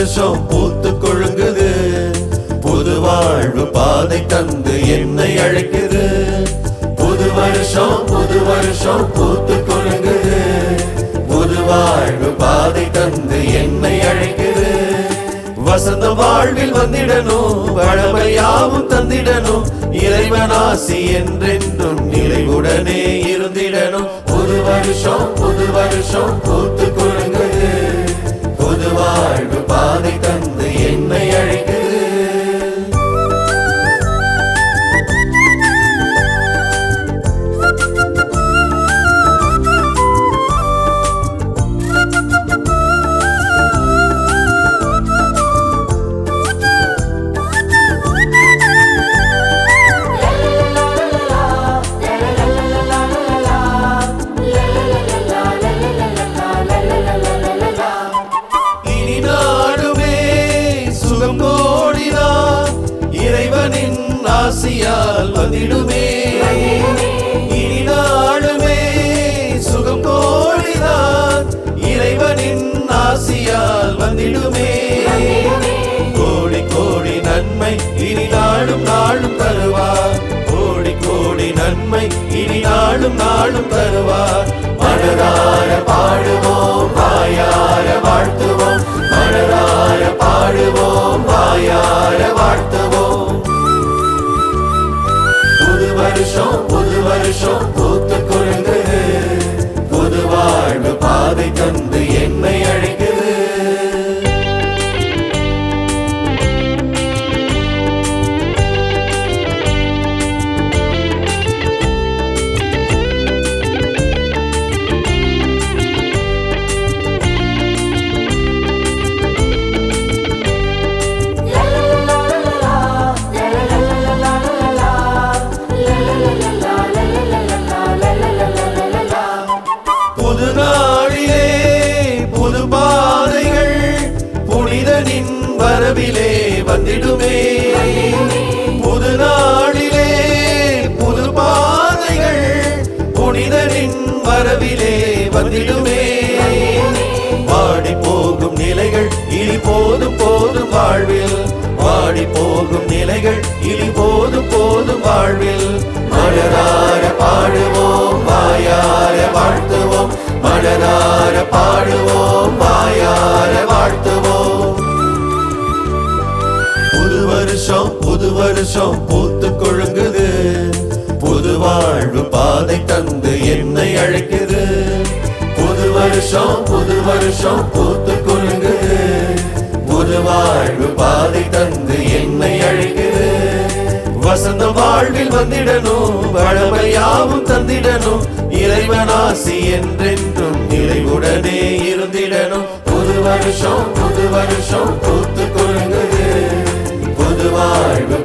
வருஷம் பூத்து கொழுங்குது. புது வாழ்வு பாதை தந்து என்னை அழைக்குது. புது வருஷம் புது வருஷம் பூத்து கொழுங்குது. புது வாழ்வு பாதை தந்து என்னை அழைக்குது. வசந்த வாழ்வில் வந்திடணும் பழமையாவும் தந்திடணும். இறைவனாசி என்றென்றும் நிறைவுடனே இருந்திடணும். புது வருஷம் புது வருஷம் பூத்து கொழுங்குது. வாழ்வு பாதை தந்து என்னை ஆசியால் பதிடுமே இனி நாளுமே சுகம் கோடிதான். இறைவனின் ஆசியால் வந்திடுமே. கோடி கோடி நன்மை இனி நாளும் நாளும் தருவார். கோடி கோடி நன்மை இனி நாளும் நாளும் தருவார். மனதார பாடுவோம் வாயார வாழ்த்துவோம். மனதார பாடுவோம். வாழ்வு பாதை மரபிலே வந்திடுமே. புது நாளிலே புது பாதைகள் புனிதனின் மரபிலே வந்திடுமே. வாடி போகும் நிலைகள் இனி போதும் போதும் வாழ்வில். வாடி போகும் நிலைகள் இனி போதும் போதும் வாழ்வில். மலரார பாடு வருஷம் புது வருஷம் பூத்து கொழுங்குது. புது வாழ்வு பாதை தந்து என்னை அழைக்குது. புது வருஷம் புது வருஷம் பூத்து கொழுங்குது. புது வாழ்வு பாதை தந்து என்னை அழைக்குது. வசந்த வாழ்வில் வந்திடணும் வளமையாவும் தந்திடணும். இறைவனாசி என்றென்றும் நிறைவுடனே இருந்திடணும். புது வருஷம் புது வருஷம் பூத்து வாழ்வு பா